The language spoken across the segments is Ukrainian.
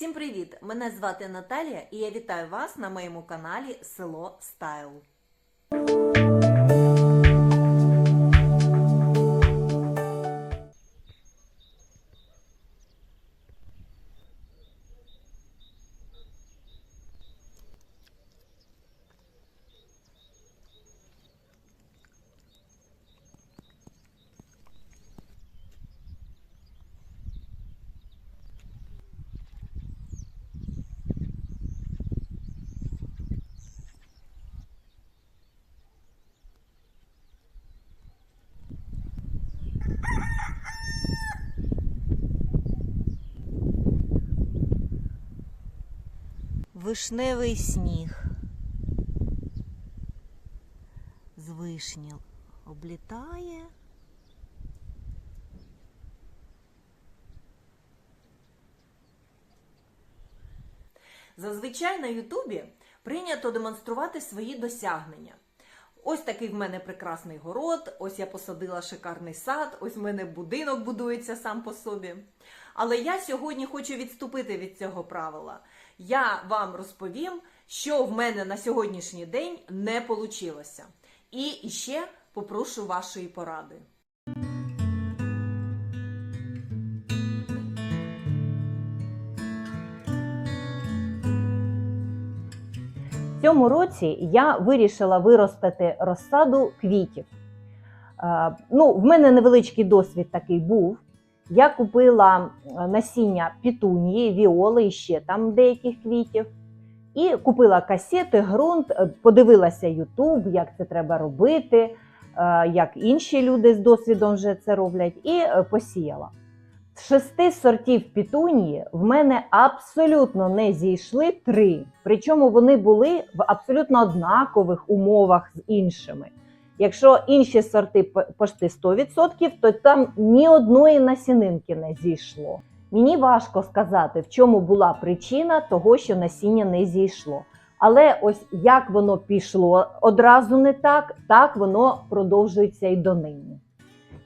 Всім привіт! Мене звати Наталія і я вітаю вас на моєму каналі Село Стайл. Вишневий сніг. З вишні облітає. Зазвичай на Ютубі прийнято демонструвати свої досягнення. Ось такий в мене прекрасний город, ось я посадила шикарний сад, ось в мене будинок будується сам по собі. Але я сьогодні хочу відступити від цього правила. Я вам розповім, що в мене на сьогоднішній день не вийшло. І ще попрошу вашої поради. В цьому році я вирішила виростити розсаду квітів. Е, Ну, в мене невеличкий досвід такий був. Я купила е, насіння пітунії, віоли ще там деяких квітів. І купила касети, ґрунт, е, подивилася Ютуб, як це треба робити, е, як інші люди з досвідом вже це роблять, і посіяла. З шести сортів пітунії в мене абсолютно не зійшли три. Причому вони були в абсолютно однакових умовах з іншими. Якщо інші сорти п- почти 100%, то там ні одної насінинки не зійшло. Мені важко сказати, в чому була причина того, що насіння не зійшло. Але ось як воно пішло одразу не так, так воно продовжується і донині.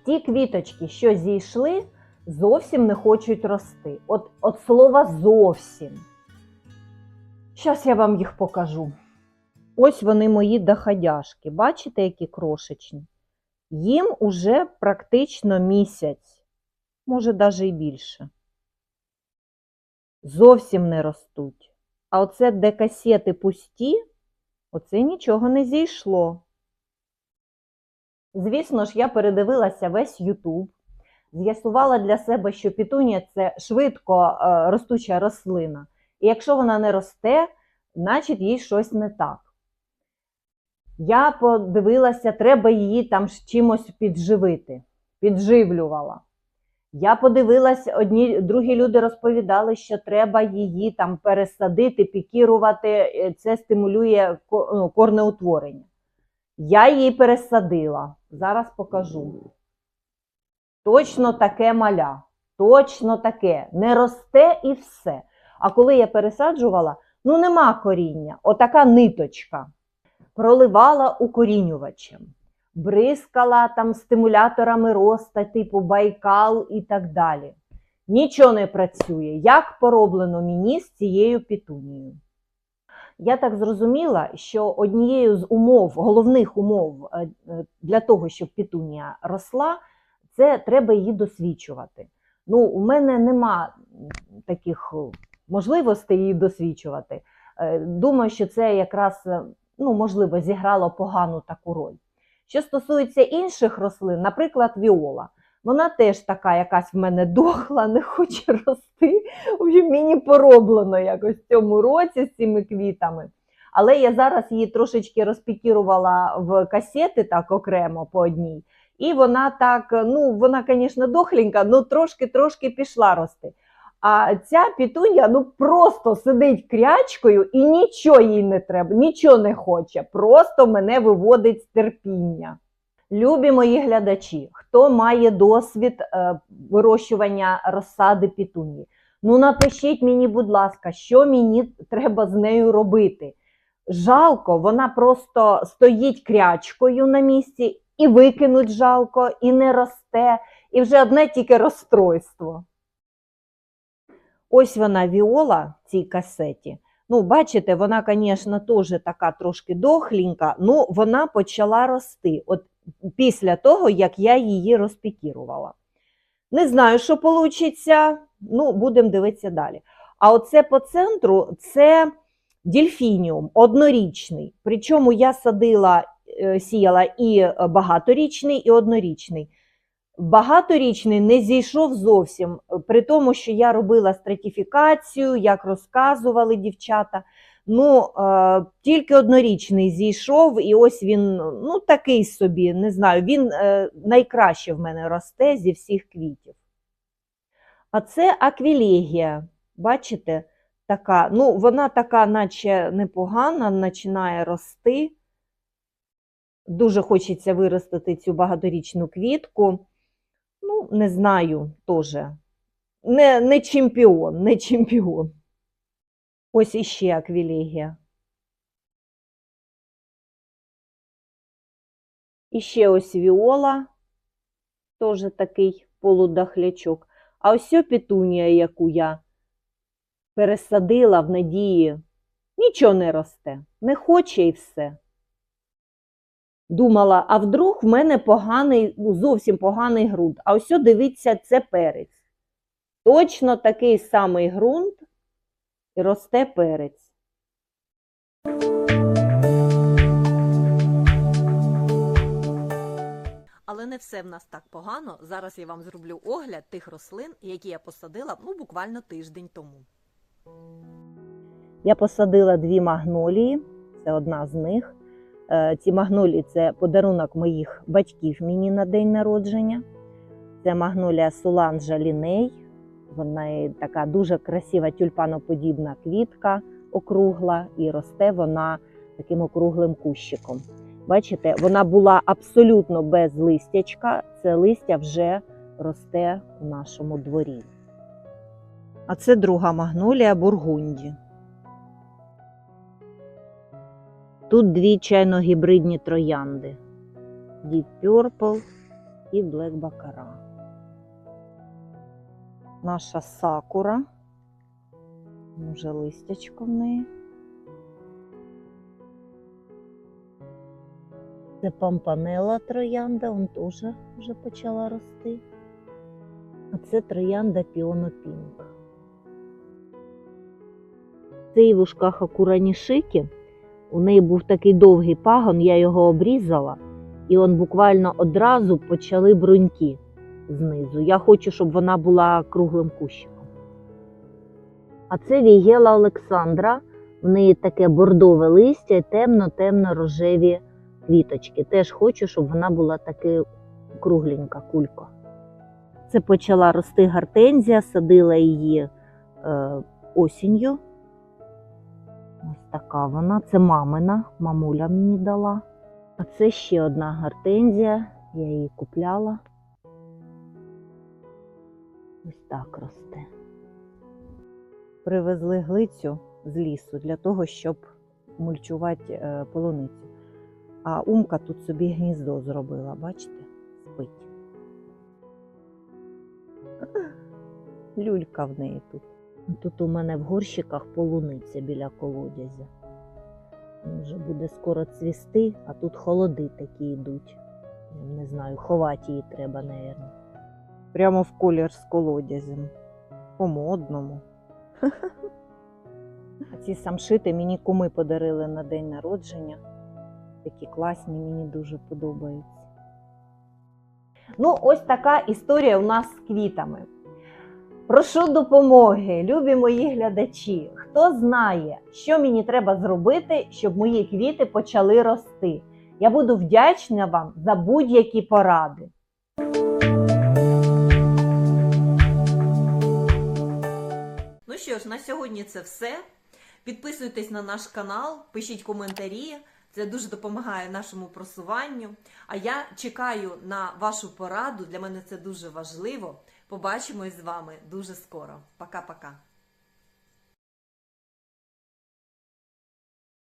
Ті квіточки, що зійшли, зовсім не хочуть рости. От, от слова зовсім. Зараз я вам їх покажу. Ось вони мої доходяшки. Бачите, які крошечні? Їм уже практично місяць, може навіть і більше. Зовсім не ростуть. А оце де касети пусті, оце нічого не зійшло. Звісно ж, я передивилася весь Ютуб, з'ясувала для себе, що пітунія це швидко е, ростуча рослина. І якщо вона не росте, значить їй щось не так. Я подивилася, треба її там чимось підживити, підживлювала. Я подивилась, одні другі люди розповідали, що треба її там пересадити, пікірувати, е, це стимулює ну, корнеутворення. Я її пересадила. Зараз покажу. Точно таке маля. Точно таке. Не росте і все. А коли я пересаджувала, ну нема коріння, отака ниточка. Проливала укорінювачем, бризкала там стимуляторами роста, типу байкал і так далі. Нічого не працює, як пороблено мені з цією пітунією. Я так зрозуміла, що однією з умов, головних умов е, е, для того, щоб пітунія росла, це треба її досвідчувати. Ну, у мене нема таких можливостей її досвідчувати. Е, Думаю, що це якраз ну, можливо зіграло погану таку роль. Що стосується інших рослин, наприклад, віола, вона теж така якась в мене дохла, не хоче рости. Мені пороблено якось в цьому році з цими квітами. Але я зараз її трошечки розпікірувала в касети так окремо по одній. І вона так, ну, вона, звісно, дохленька, але трошки-трошки пішла рости. А ця пітунья ну просто сидить крячкою і нічого їй не треба, нічого не хоче. Просто мене виводить з терпіння. Любі мої глядачі, хто має досвід е, вирощування розсади пітунії, ну напишіть мені, будь ласка, що мені треба з нею робити. Жалко, вона просто стоїть крячкою на місці, і викинуть жалко, і не росте, і вже одне тільки розстройство. Ось вона віола в цій касеті. Ну, бачите, вона, звісно, теж така трошки дохлінька, ну вона почала рости. От після того, як я її розпікірувала. Не знаю, що вийде, ну, будемо дивитися далі. А оце по центру це дельфініум однорічний. Причому я садила, е, сіяла і багаторічний, і однорічний. Багаторічний не зійшов зовсім, при тому, що я робила стратифікацію, як розказували дівчата. Ну, е, тільки однорічний зійшов, і ось він ну, такий собі, не знаю, він е, найкраще в мене росте зі всіх квітів. А це аквілегія. Бачите, така, ну, вона така, наче непогана, починає рости. Дуже хочеться виростити цю багаторічну квітку. Ну, не знаю теж. Не, не чемпіон, не чемпіон. Ось іще аквілегія. І ще ось віола, теж такий полудахлячок. А ось петунія, яку я пересадила в надії, нічого не росте, не хоче і все. Думала, а вдруг в мене поганий, ну, зовсім поганий ґрунт. А ось, дивіться, це перець. Точно такий самий ґрунт і росте перець. Але не все в нас так погано. Зараз я вам зроблю огляд тих рослин, які я посадила ну, буквально тиждень тому. Я посадила дві магнолії, це одна з них. Е, Ці магнолії це подарунок моїх батьків мені на день народження. Це магнолія Суланжа Ліней. Вона така дуже красива тюльпаноподібна квітка, округла, і росте вона таким округлим кущиком. Бачите, вона була абсолютно без листячка. Це листя вже росте у нашому дворі. А це друга магнолія Бургунді. Тут дві чайно-гібридні троянди: Deep Purple і Black Baccarat. Наша сакура. Вже листячко в неї. Це пампанела троянда, вон теж вже почала рости. А це троянда Піоно Пінк. Цей в ушках акуранішики. У неї був такий довгий пагон, я його обрізала, і он буквально одразу почали бруньки знизу. Я хочу, щоб вона була круглим кущиком. А це Вігела Олександра. В неї таке бордове листя і темно-темно рожеві квіточки. Теж хочу, щоб вона була таки кругленька кулька. Це почала рости гортензія, садила її е, осінню. Така вона. Це мамина, мамуля мені дала. А це ще одна гортензія, я її купляла. Ось так росте. Привезли глицю з лісу для того, щоб мульчувати е, полуницю. А умка тут собі гніздо зробила, бачите? Спить. Люлька в неї тут. Тут у мене в горщиках полуниця біля колодязя. Вже буде скоро цвісти, а тут холоди такі йдуть. Не знаю, ховати її треба, напевно. Прямо в колір з колодязем. По-модному. А ці самшити мені куми подарили на день народження. Такі класні, мені дуже подобаються. Ну, ось така історія у нас з квітами. Прошу допомоги, любі мої глядачі. Хто знає, що мені треба зробити, щоб мої квіти почали рости? Я буду вдячна вам за будь-які поради. Ну що ж, на сьогодні це все. Підписуйтесь на наш канал, пишіть коментарі. Це дуже допомагає нашому просуванню. А я чекаю на вашу пораду. Для мене це дуже важливо. Побачимось з вами дуже скоро. Пока-пока.